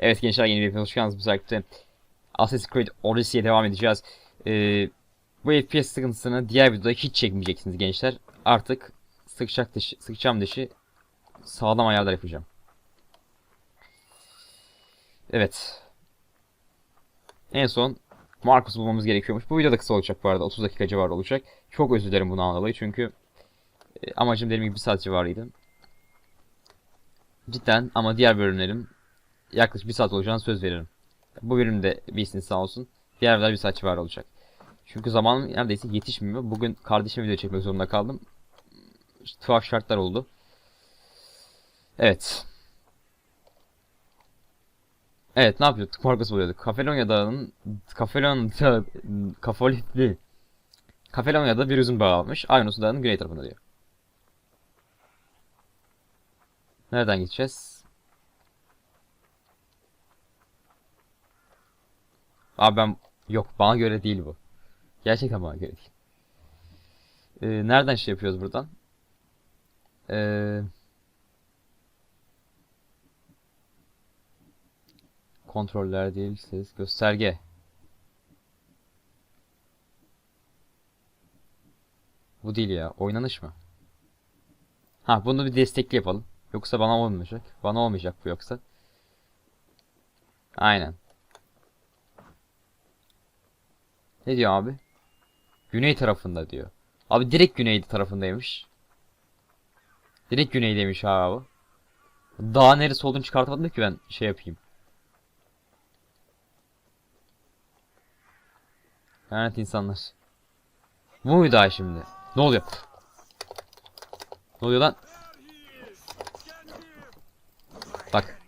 Evet gençler yeni bir hoş geldiniz. Bu sefer Assassin's Creed Odyssey'e devam edeceğiz. Ee, bu FPS sıkıntısını diğer videoda hiç çekmeyeceksiniz gençler. Artık sıkacak dışı, sıkacağım dışı sağlam ayarlar yapacağım. Evet. En son Marcus bulmamız gerekiyormuş. Bu video da kısa olacak bu arada. 30 dakika civarı olacak. Çok özür dilerim bundan dolayı çünkü e, amacım dediğim gibi bir saat civarıydı. Cidden ama diğer bölümlerim yaklaşık bir saat olacağını söz veririm. Bu bölüm de bir istisna olsun. Diğer bir saat civarı olacak. Çünkü zamanım neredeyse yetişmiyor. Bugün kardeşime video çekmek zorunda kaldım. İşte tuhaf şartlar oldu. Evet. Evet ne yapıyorduk? Marcus buluyorduk. Kafelonya Dağı'nın Kafelonya Kafolitli Kafelonya'da bir üzüm bağı almış. Aynosu Dağı'nın güney tarafında diyor. Nereden gideceğiz? Abi ben yok bana göre değil bu. Gerçekten bana göre değil. Ee, nereden şey yapıyoruz buradan? Ee, kontroller değil ses gösterge. Bu değil ya. Oynanış mı? Ha bunu bir destekli yapalım. Yoksa bana olmayacak. Bana olmayacak bu yoksa. Aynen. Ne diyor abi? Güney tarafında diyor. Abi direkt güney tarafındaymış. Direkt güneydeymiş abi. Dağ neresi olduğunu çıkartamadım ki ben şey yapayım. Lanet insanlar. Bu muydu ay şimdi? Ne oluyor? Ne oluyor lan? Bak.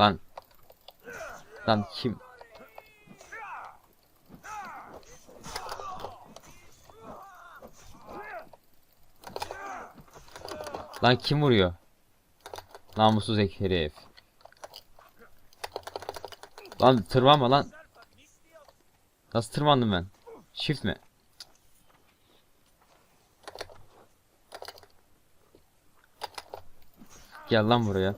Lan. Lan kim? Lan kim vuruyor? Namussuz ek herif. Lan tırmanma lan. Nasıl tırmandım ben? Shift mi? Gel lan buraya.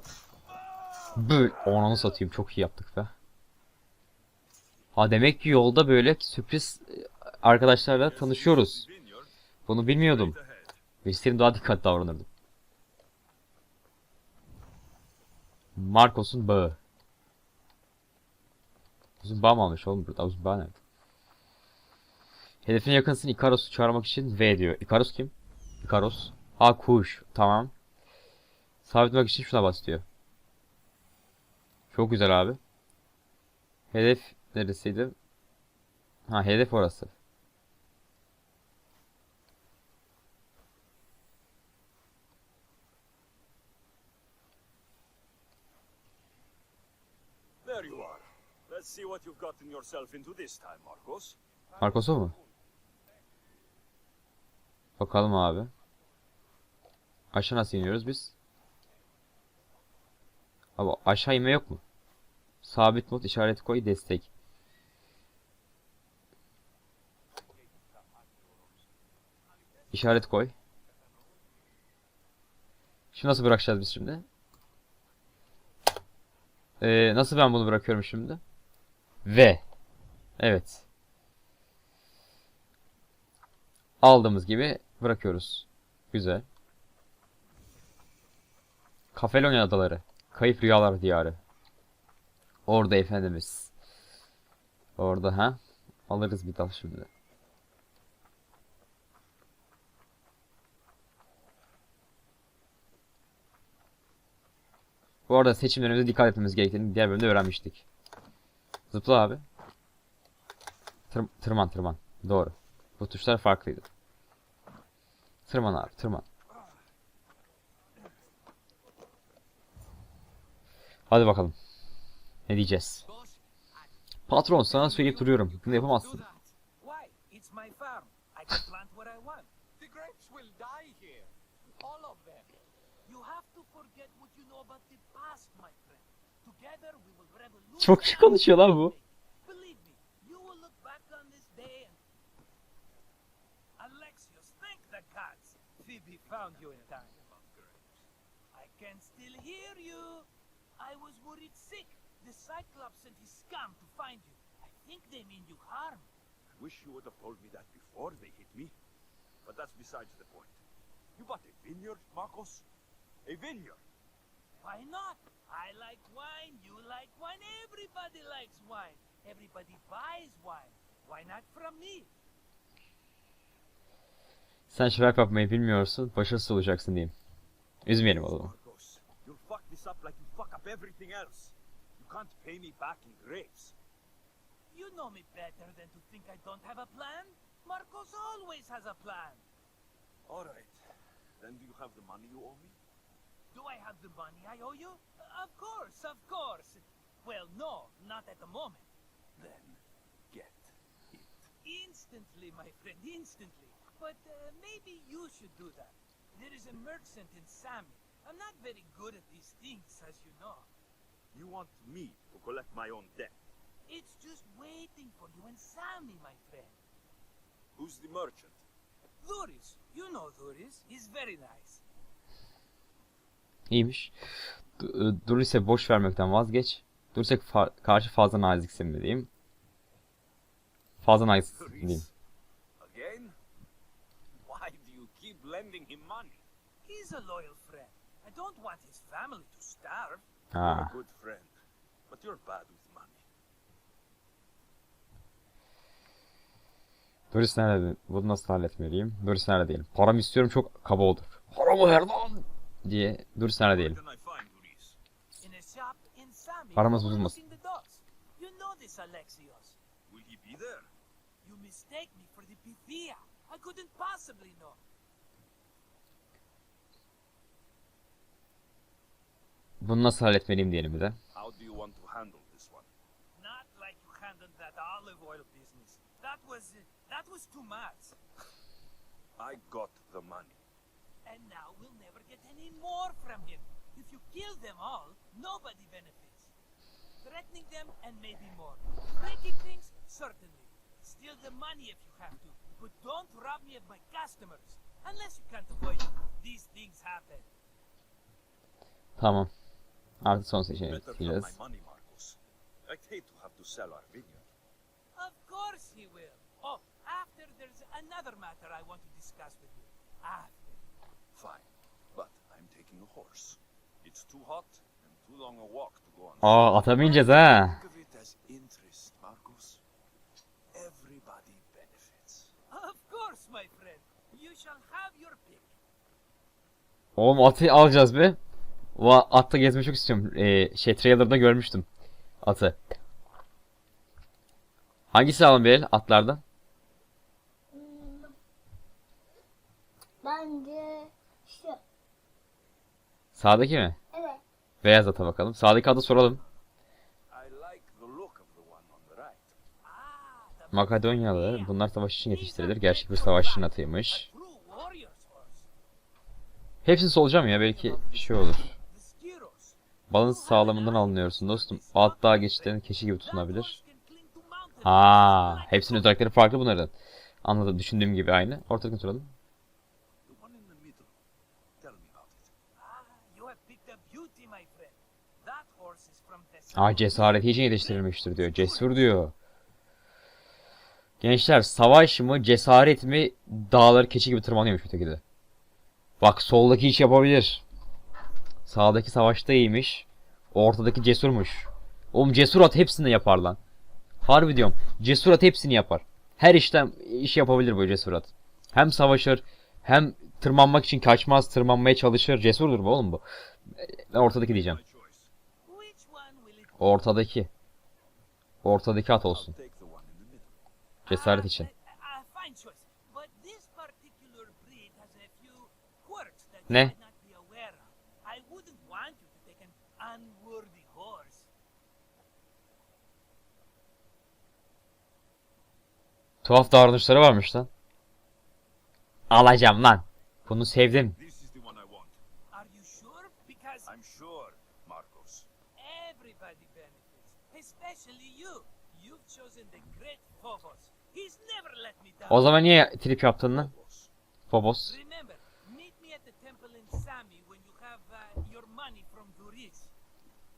Böyle ananı satayım çok iyi yaptık be. Ha demek ki yolda böyle sürpriz e, arkadaşlarla tanışıyoruz. Bunu bilmiyordum. Bilseydim daha dikkat davranırdım. Marcos'un bağı. Uzun bağ mı almış oğlum burada? Uzun bağ nerede? Hedefine yakınsın Ikaros'u çağırmak için V diyor. Ikaros kim? Ikaros. Ha kuş. Tamam. Sabitlemek için şuna bas diyor. Çok güzel abi. Hedef neresiydi? Ha hedef orası. There you are. Let's see what you've gotten yourself into this time, Marcos. Marcos'u mu? Bakalım abi. Aşağı nasıl iniyoruz biz? Abi aşağı inme yok mu? Sabit mod işareti koy destek. İşaret koy. Şimdi nasıl bırakacağız biz şimdi? Ee, nasıl ben bunu bırakıyorum şimdi? Ve Evet. Aldığımız gibi bırakıyoruz. Güzel. Kafelonya adaları. Kayıp rüyalar diyarı. Orada efendimiz. Orada ha? Alırız bir dal şimdi. Bu arada seçimlerimize dikkat etmemiz gerektiğini diğer bölümde öğrenmiştik. Zıpla abi. Tır tırman tırman. Doğru. Bu tuşlar farklıydı. Tırman abi tırman. Hadi bakalım. Ne diyeceğiz? Patron sana söyleyip duruyorum. Bunu yapamazsın. They mean you harm. I wish you would have told me that before they hit me. But that's besides the point. You bought a vineyard, Marcos? A vineyard? Why not? I like wine, you like wine, everybody likes wine. Everybody buys wine. Why not from me? Sen şarap yapmayı bilmiyorsun, başarısız olacaksın diyeyim. Üzmeyelim o zaman. You'll fuck this up like you fuck up everything else. You can't pay me back in grapes. You know me better than to think I don't have a plan. Marcos always has a plan. All right. Then do you have the money you owe me? Do I have the money I owe you? Of course, of course. Well, no, not at the moment. Then get it. Instantly, my friend, instantly. But uh, maybe you should do that. There is a merchant in Sami. I'm not very good at these things, as you know. You want me to collect my own debt. It's just waiting for you in Sami, my friend. Who's the merchant? Thuris, you know Thuris. He's very nice. İyiymiş. Du- Dur ise boş vermekten vazgeç. Dur ise fa- karşı fazla naziksin mi diyeyim. Fazla naziksin diyeyim. Therese. Again? Why do you keep lending him money? He's a loyal friend. I don't want his family to starve. You're a good friend, but you're bad with money. Doris nerede? Bunu nasıl halletmeliyim? Doris nerede diyelim. Param istiyorum çok kaba olur. Paramı ver lan! Diye nerede Where diyelim. Paramız bozulmasın. Bunu nasıl halletmeliyim diyelim bir de. How do you want to handle this one? Not like you handled that olive oil business. That was that was too much. I got the money. And now we'll never get any more from him. If you kill them all, nobody benefits. Threatening them and maybe more. Breaking things, certainly. Steal the money if you have to. But don't rob me of my customers. Unless you can't avoid it. These things happen. Tamam. Artık son seçeneği Better have seçeceğiz. my money, Marcos. I'd hate to have to sell our vineyard. Of course he will. Oh, after there's another matter I want to discuss with you. After. Fine, but I'm taking a horse. It's too hot and too long a walk to go on. Aa ata bineceğiz ha. Think of it as interest, Marcos. Everybody benefits. Of course, my friend. You shall have your pick. Oğlum atı alacağız be. O atta gezmeyi çok istiyorum. Ee, şey trailer'da görmüştüm. Atı. Hangisi alalım bir el atlardan? Şu. Sağdaki mi? Evet. Beyaz ata bakalım. Sağdaki atı soralım. Makedonyalı. Bunlar savaş için yetiştirilir. Gerçek bir savaşçının atıymış. Hepsini solacağım ya belki şey olur. Balans sağlamından alınıyorsun dostum. O at daha geçişlerin keşi gibi tutunabilir. Ha, hepsinin özellikleri farklı bunların. Anladım. Düşündüğüm gibi aynı. Ortakını soralım. The one in the middle. Tell me about it. Ah, you have picked a beauty, my friend. That horse is from Aa cesareti için yetiştirilmiştir diyor. Cesur diyor. Gençler savaş mı cesaret mi dağları keçi gibi tırmanıyormuş öteki de. Bak soldaki iş yapabilir. Sağdaki savaşta iyiymiş. Ortadaki cesurmuş. Oğlum cesur at hepsini yapar lan. Harbi diyorum. Cesur at hepsini yapar. Her işten iş yapabilir bu cesur at. Hem savaşır hem tırmanmak için kaçmaz tırmanmaya çalışır. Cesurdur bu oğlum bu. Ortadaki diyeceğim. My choice. Which one will it be? Ortadaki. Ortadaki at olsun. Cesaret için. Ne? Tuhaf davranışları varmış lan. Alacağım lan. Bunu sevdim. This is the one I want. Are you sure? Because I'm sure, Marcos. everybody benefits, especially you. You've chosen the great Phobos. He's never let me down. O zaman niye trip yaptın lan? Phobos.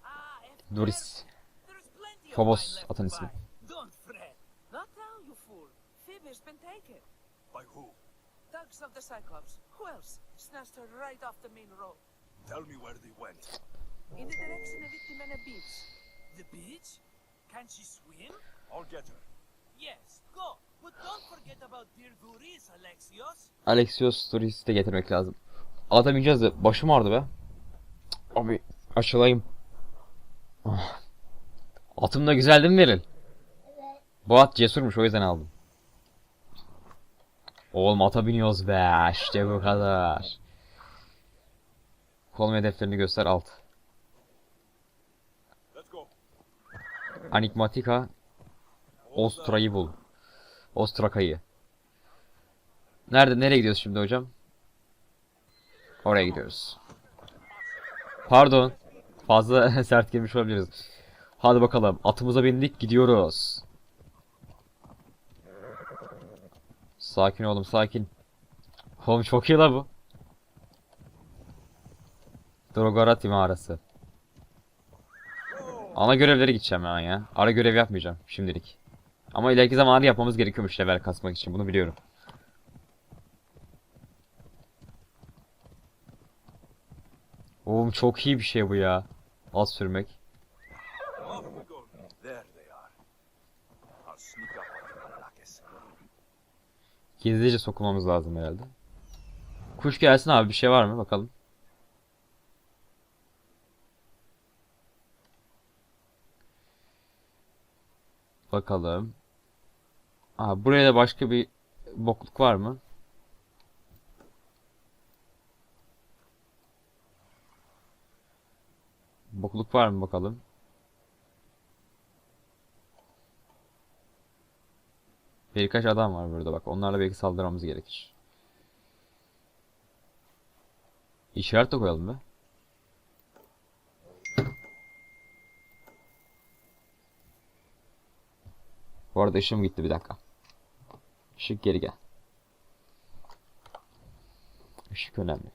Uh, Duris. Ah, Phobos, atın ismi. Thugs of the Cyclops. Who else? Snatched her right off the main road. Tell me where they went. In the direction of Itimena Beach. The beach? Can she swim? I'll get her. Yes, go. But don't forget about dear Duris, Alexios. Alexios Turis'i de getirmek lazım. Ata bineceğiz de başım ağrıdı be. Abi açılayım. Ah. Atım da güzel değil mi Beril? Bu at cesurmuş o yüzden aldım. Oğlum ata biniyoruz be. İşte bu kadar. Konum hedeflerini göster alt. Let's go. Enigmatika Ostra'yı bul. Ostraka'yı. Nerede? Nereye gidiyoruz şimdi hocam? Oraya gidiyoruz. Pardon. Fazla sert girmiş olabiliriz. Hadi bakalım. Atımıza bindik gidiyoruz. Sakin oğlum sakin. Oğlum çok iyi la bu. Drogarati mağarası. Ana görevlere gideceğim ben ya. Ara görev yapmayacağım şimdilik. Ama ileriki zamanı yapmamız gerekiyormuş level kasmak için. Bunu biliyorum. Oğlum çok iyi bir şey bu ya. At sürmek. Gizlice sokulmamız lazım herhalde. Kuş gelsin abi bir şey var mı bakalım. Bakalım. Aha buraya da başka bir bokluk var mı? Bokluk var mı bakalım. Birkaç adam var burada bak. Onlarla belki saldırmamız gerekir. İşaret de koyalım be. Bu arada ışığım gitti bir dakika. Işık geri gel. Işık önemli.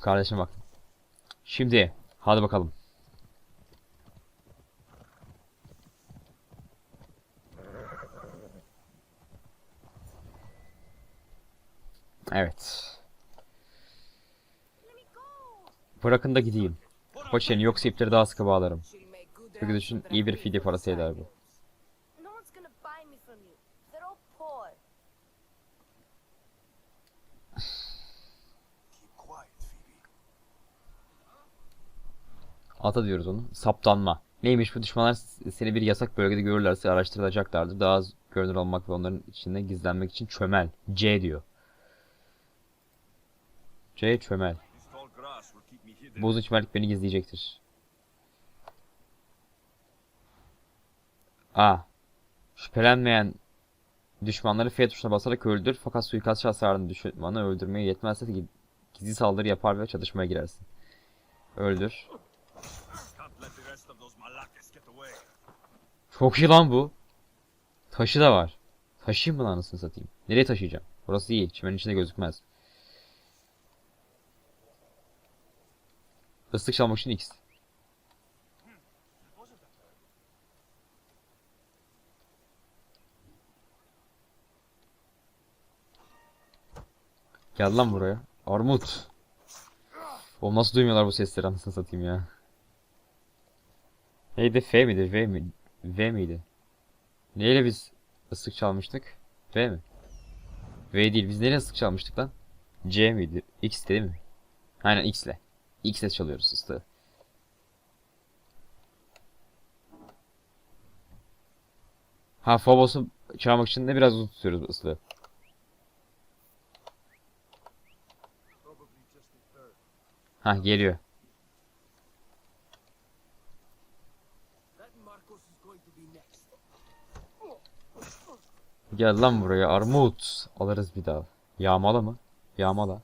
Kardeşim bak. Şimdi hadi bakalım. Evet. Bırakın da gideyim. Koçeni yoksa ipleri daha sıkı bağlarım. Çünkü düşün iyi bir fidye parası eder bu. No one's gonna buy me from you. They're all poor. Keep quiet, Phoebe. Ata diyoruz onu. Saptanma. Neymiş bu düşmanlar seni bir yasak bölgede görürlerse araştırılacaklardır. Daha az görünür olmak ve onların içinde gizlenmek için çömel. C diyor. C çömel. This tall grass will keep me hidden. Bu uzun çimenlik beni gizleyecektir. A. Şüphelenmeyen düşmanları F tuşuna basarak öldür fakat suikastçı hasarını düşmanı öldürmeye yetmezse gi- gizli saldırı yapar ve çatışmaya girersin. Öldür. Çok iyi lan bu. Taşı da var. Taşıyayım mı lan anasını satayım? Nereye taşıyacağım? Burası iyi. Çimenin içinde gözükmez. Islık çalmak için X. Gel lan buraya. Armut. O nasıl duymuyorlar bu sesleri anasını satayım ya. Neydi? F miydi? V mi? V miydi? Neyle biz ıslık çalmıştık? V mi? V değil. Biz neyle ıslık çalmıştık lan? C miydi? X değil mi? Aynen X ile. X ile çalıyoruz ıslığı. Ha Phobos'u çalmak için de biraz uzun tutuyoruz ıslığı. Ha geliyor. Gel lan buraya armut. Alırız bir daha. Yağmala mı? Yağmala.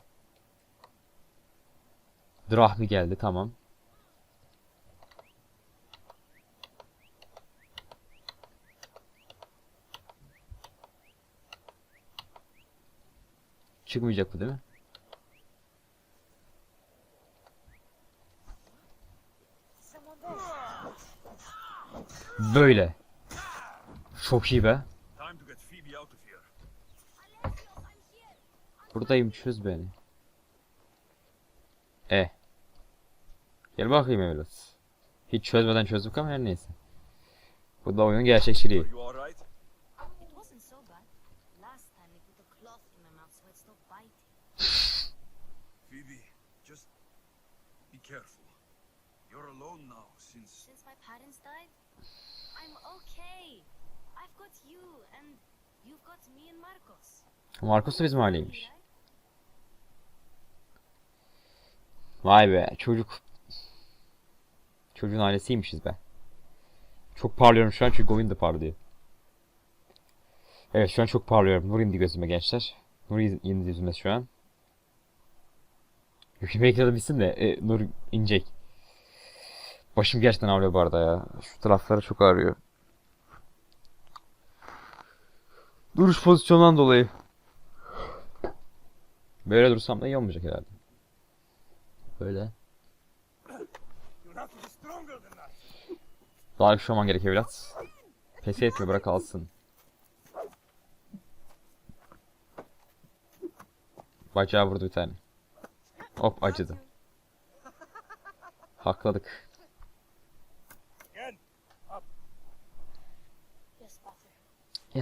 Drahmi geldi tamam. Çıkmayacak bu değil mi? Böyle. Çok iyi be. Buradayım çöz beni. E. Gel bakayım evlat. Hiç çözmeden çözdük ama her neyse. Bu da oyunun gerçekçiliği. Phoebe, just be careful. You're alone now since. Since my parents died, Marcos. Da bizim aileymiş. Vay be çocuk. Çocuğun ailesiymişiz be. Çok parlıyorum şu an çünkü oyun da parlıyor. Evet şu an çok parlıyorum. Nur indi gözüme gençler. Nur indi yüzüme şu an. Yüklemek ekranı bitsin de e, Nur inecek. Başım gerçekten ağrıyor bu arada ya. Şu tarafları çok ağrıyor. Duruş pozisyonundan dolayı. Böyle dursam da iyi olmayacak herhalde. Böyle. Daha güçlü olman gerek evlat. Pes etme bırak alsın. Bacağı vurdu bir tane. Hop acıdı. Hakladık.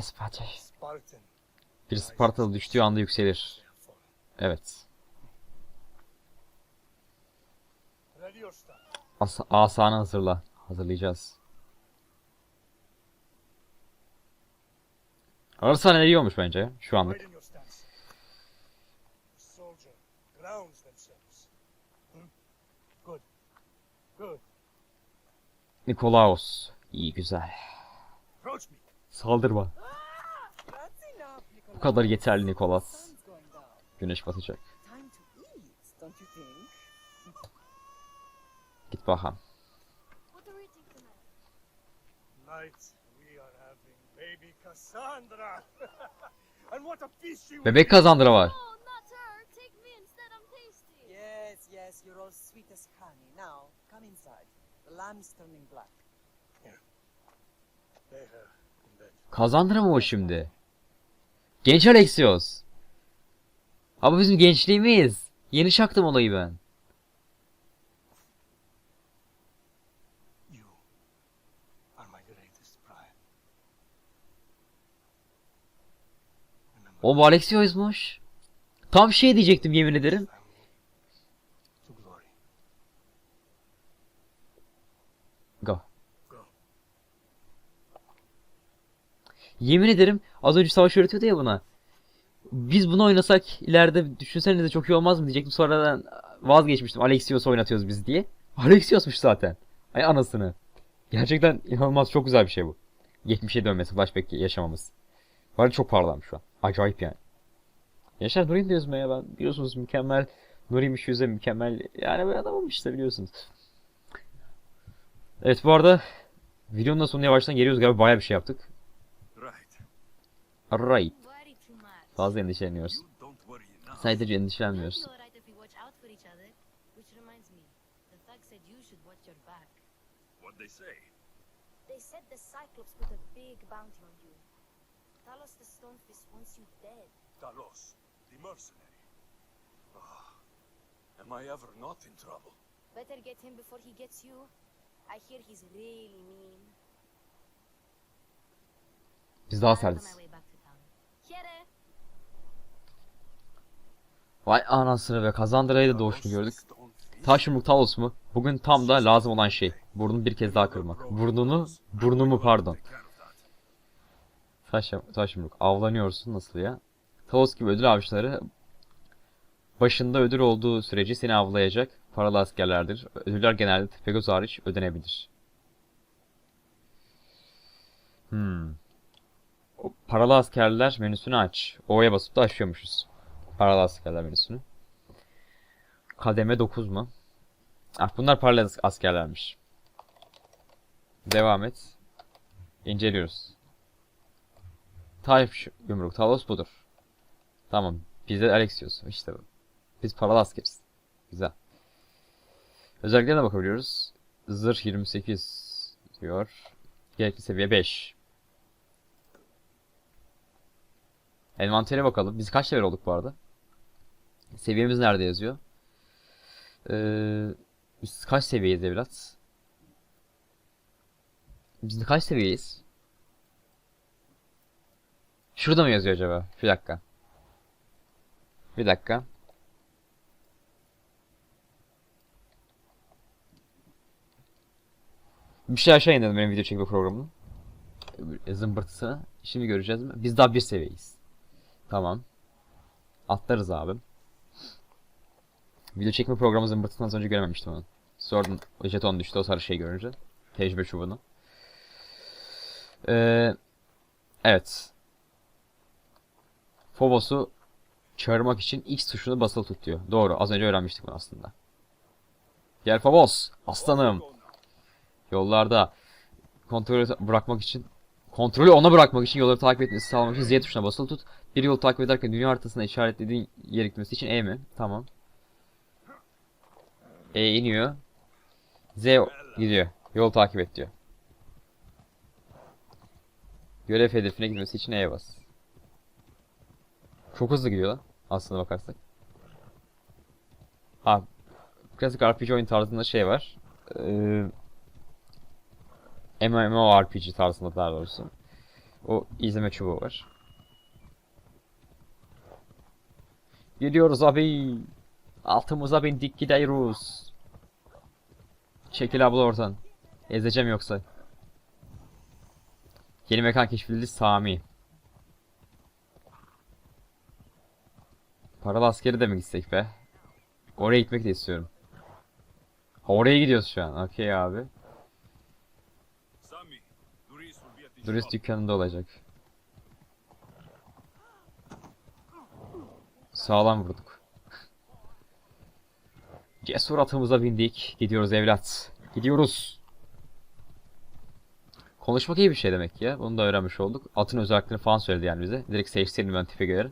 Spartan. Bir Spartalı düştüğü anda yükselir. Evet. As asanı hazırla. Hazırlayacağız. Ararsan ne iyi olmuş bence şu anlık. Nikolaos. İyi güzel. Saldırma. Bu kadar yeterli Nikolas. Güneş batacak. Git bakalım. Cassandra. Bebek be. kazandıra var. Yes, yes, you're all sweet as honey. Now, come inside. The lamb is turning black. Lay her in bed. Kazandıra mı o şimdi? Genç Alexios. Ama bizim gençliğimiz. Yeni çaktım olayı ben. O Alexios'muş. Tam şey diyecektim yemin ederim. family to glory. Go. Go. Yemin ederim az önce savaş öğretiyordu ya buna. Biz bunu oynasak ileride düşünsenize çok iyi olmaz mı diyecektim. Sonradan vazgeçmiştim. Alexios oynatıyoruz biz diye. Alexios'muş zaten. Ay anasını. Gerçekten inanılmaz çok güzel bir şey bu. 70'e dönmesi flashback yaşamamız. Var çok parlamış şu an. Acayip yani. Yaşar Nuri'nin diyoruz mu ya ben biliyorsunuz mükemmel Nuri'miş yüze mükemmel yani bir adamım işte biliyorsunuz. Evet bu arada videonun da sonuna yavaştan geliyoruz galiba bayağı bir şey yaptık. Right. Fazla endişeleniyoruz. Sadece endişelenmiyoruz. be alright if we watch out for each other. Which reminds me, the thug said you should watch your back. What they say. They said the Cyclops put a big bounty on you. Talos the Stonefist wants you dead. Talos, the mercenary. Ah, am I ever not in trouble? Better get him before he gets you. I hear he's really mean. Biz daha serdiz. Here. Vay anasını ve Kazandra'yı da doğuşunu gördük. Taş yumruk Talos mu? Bugün tam da lazım olan şey. Burnunu bir kez daha kırmak. Burnunu, burnumu pardon. Taş. Avlanıyorsun nasıl ya? Talos gibi ödül avcıları başında ödül olduğu sürece seni avlayacak paralı askerlerdir. Ödüller genelde Tepegöz hariç ödenebilir. Hmm. Paralı askerler menüsünü aç. O'ya basıp da açıyormuşuz. Paralı askerler menüsünü. Kademe 9 mu? Ah bunlar paralı as- askerlermiş. Devam et. İnceliyoruz. Taş yumruk Talos budur. Tamam. Biz de Alexios. İşte bu. Biz paralı askeriz. Güzel. Özelliklerine bakabiliyoruz. Zırh 28 diyor. Gerekli seviye 5. Envantere bakalım. Biz kaç level olduk bu arada? Seviyemiz nerede yazıyor? Ee, biz kaç seviyeyiz evlat? Biz kaç seviyeyiz? Şurada mı yazıyor acaba? Bir dakika. Bir dakika. Bir şey aşağı indirdim benim video çekme programını. Zımbırtısını. Şimdi göreceğiz mi? Biz daha bir seviyeyiz. Tamam. Atlarız abi. Video çekme programı zımbırtısını az önce görememiştim onu. Sordum. Jeton düştü o sarı şey görünce. Tecrübe çubuğunu. Ee, evet. Phobos'u çağırmak için X tuşunu basılı tut diyor. Doğru. Az önce öğrenmiştik bunu aslında. Gel Phobos. Aslanım. Yollarda kontrolü bırakmak için kontrolü ona bırakmak için yolları takip etmesi sağlamak için Z tuşuna basılı tut. Bir yol takip ederken dünya haritasına işaretlediğin yere gitmesi için E mi? Tamam. E iniyor. Z gidiyor. Yol takip et diyor. Görev hedefine gitmesi için E'ye bas. Çok hızlı gidiyor lan. Aslına bakarsak. Ha. Klasik RPG oyun tarzında şey var. Ee, MMORPG tarzında daha doğrusu. O izleme çubuğu var. Gidiyoruz abi. Altımıza bindik gidiyoruz. Çekil abla oradan. Ezeceğim yoksa. Yeni mekan keşfedildi Sami. Paralı askeri de mi gitsek be? Oraya gitmek de istiyorum. Ha, Oraya gidiyoruz şu an. Okey abi. Shop. dükkanında olacak. Sağlam vurduk. Cesur atımıza bindik. Gidiyoruz evlat. Gidiyoruz. Konuşmak iyi bir şey demek ya. Bunu da öğrenmiş olduk. Atın özelliklerini falan söyledi yani bize. Direkt seçseydim ben tipe göre.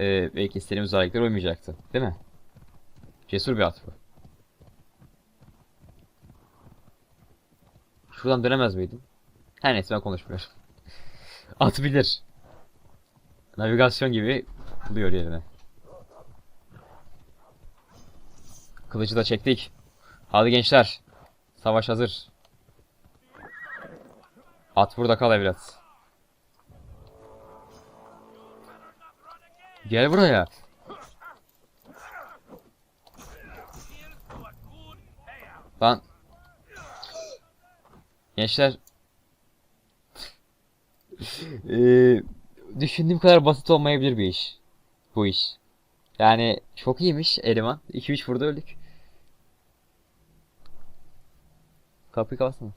Ee, belki istediğimiz özellikler uymayacaktı. Değil mi? Cesur bir at bu. Şuradan dönemez miydim? Her neyse ben konuşmuyorum. At bilir. Navigasyon gibi buluyor yerine. Kılıcı da çektik. Hadi gençler. Savaş hazır. At burada kal evlat. Gel buraya. Lan. Gençler. Eee, düşündüğüm kadar basit olmayabilir bir iş. Bu iş. Yani çok iyiymiş eleman. 2-3 vurdu öldük. Kapıyı kapatsana.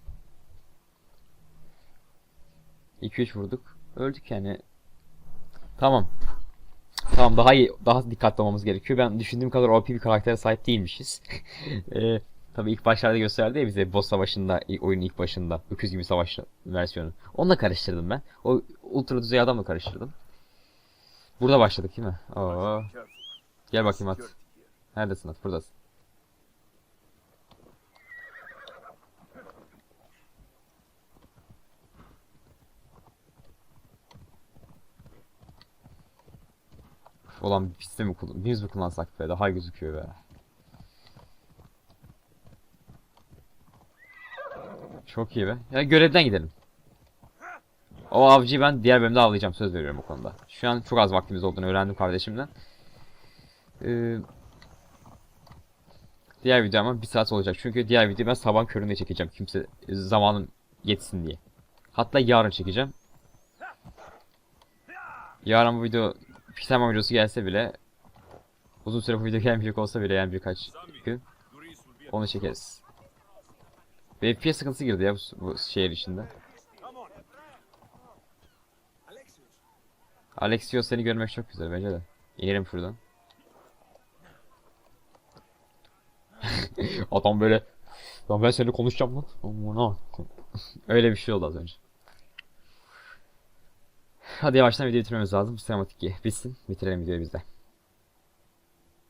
2-3 vurduk. Öldük yani. Tamam. Tamam daha iyi, daha dikkatli olmamız gerekiyor. Ben düşündüğüm kadar OP bir karaktere sahip değilmişiz. Eee Tabii ilk başlarda gösterdi ya bize boss savaşında, oyunun ilk başında. Öküz gibi savaş versiyonu. Onunla karıştırdım ben. O ultra düzey adamla karıştırdım. Burada başladık değil mi? Oo. Gel bakayım at. Neredesin at? Buradasın. Ulan biz de mi kullan biz mi kullansak be daha gözüküyor be. Çok iyi be. Ya görevden gidelim. O avcıyı ben diğer bölümde avlayacağım söz veriyorum o konuda. Şu an çok az vaktimiz olduğunu öğrendim kardeşimden. Ee, diğer video ama bir saat olacak. Çünkü diğer videoyu ben sabah köründe çekeceğim. Kimse zamanım yetsin diye. Hatta yarın çekeceğim. Yarın bu video Pixelmon videosu gelse bile uzun süre bu video gelmeyecek olsa bile yani birkaç gün onu çekeriz. FPS sıkıntısı girdi ya bu, bu şehir içinde. Alexios seni görmek çok güzel bence de. İnelim şuradan. Adam böyle Lan ben seninle konuşacağım lan. Aman ha. Öyle bir şey oldu az önce. Hadi yavaştan videoyu bitirmemiz lazım. Sinematik bitsin. Bitirelim videoyu biz de.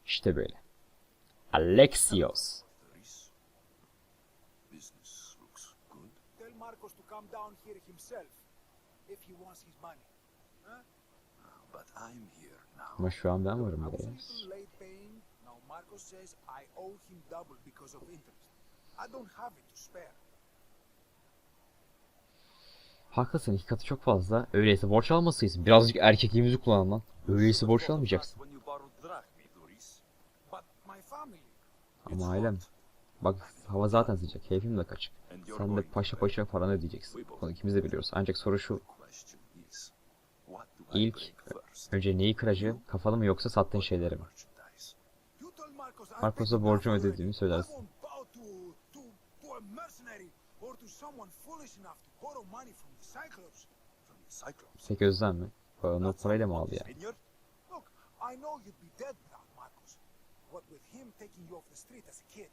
İşte böyle. Alexios. Doris. Business looks good. Tell Marcos to come down here himself if he wants his money. But I'm here now. Ama şu an ben varım late paying. Now Marcos says I owe him double because of interest. I don't have it to spare. Haklısın iki katı çok fazla. Öyleyse borç almasıyız. Birazcık erkekliğimizi kullanalım lan. Öyleyse borç almayacaksın. Ama ailem. Bak hava zaten sıcak. Keyfim de kaçık. Sen de paşa paşa paranı ödeyeceksin. Bunu ikimiz de biliyoruz. Ancak soru şu. İlk önce neyi kıracağım? Kafalı mı yoksa sattığın şeyleri mi? Marcos'a borcumu ödediğimi söylersin. I won't bow to, to, to a mercenary or to someone foolish enough to borrow money from the Cyclops. From the Cyclops. Pek özlem mi? Onu parayla mı aldı bought ya? this vineyard? Look, I know you'd be dead without Marcos. What with him taking you off the street as a kid.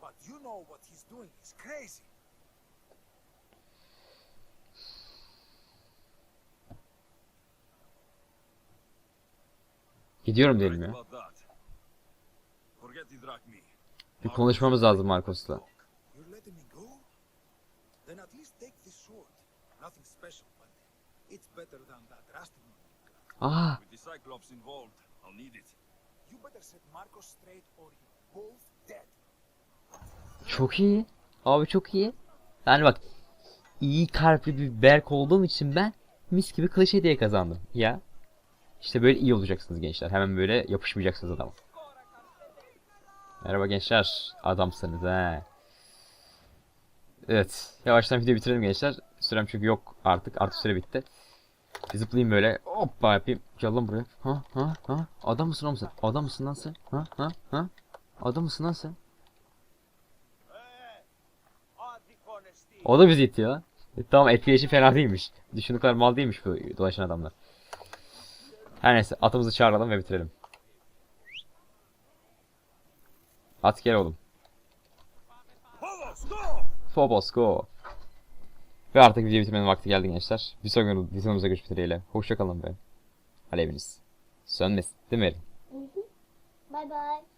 But you know what he's doing is crazy. Gidiyorum Right ya. Bir konuşmamız lazım Marcos'la. İt. You better set Marcos straight or you're both dead. Çok iyi. Abi çok iyi. Yani bak iyi kalpli bir Berk olduğum için ben mis gibi kılıç hediye kazandım. Ya. İşte böyle iyi olacaksınız gençler. Hemen böyle yapışmayacaksınız adama. Merhaba gençler. Adamsınız he. Evet. Yavaştan videoyu bitirelim gençler. Sürem çünkü yok artık. Artık süre bitti. Bir zıplayayım böyle. Hoppa yapayım. Gel lan buraya. Ha ha ha. Adam mısın oğlum sen? Adam mısın lan sen? Ha ha ha. Adam mısın lan sen? O da bizi itiyor. E, tamam etkileşim fena değilmiş. Düşündüğü kadar mal değilmiş bu dolaşan adamlar. Her neyse atımızı çağıralım ve bitirelim. At gel oğlum. Phobos, go! Ve artık videoyu bitirmenin vakti geldi gençler. Bir sonraki videomuzda görüşmek dileğiyle. Hoşçakalın be. Aleviniz. Sönmesin değil mi Erin? Bye bye.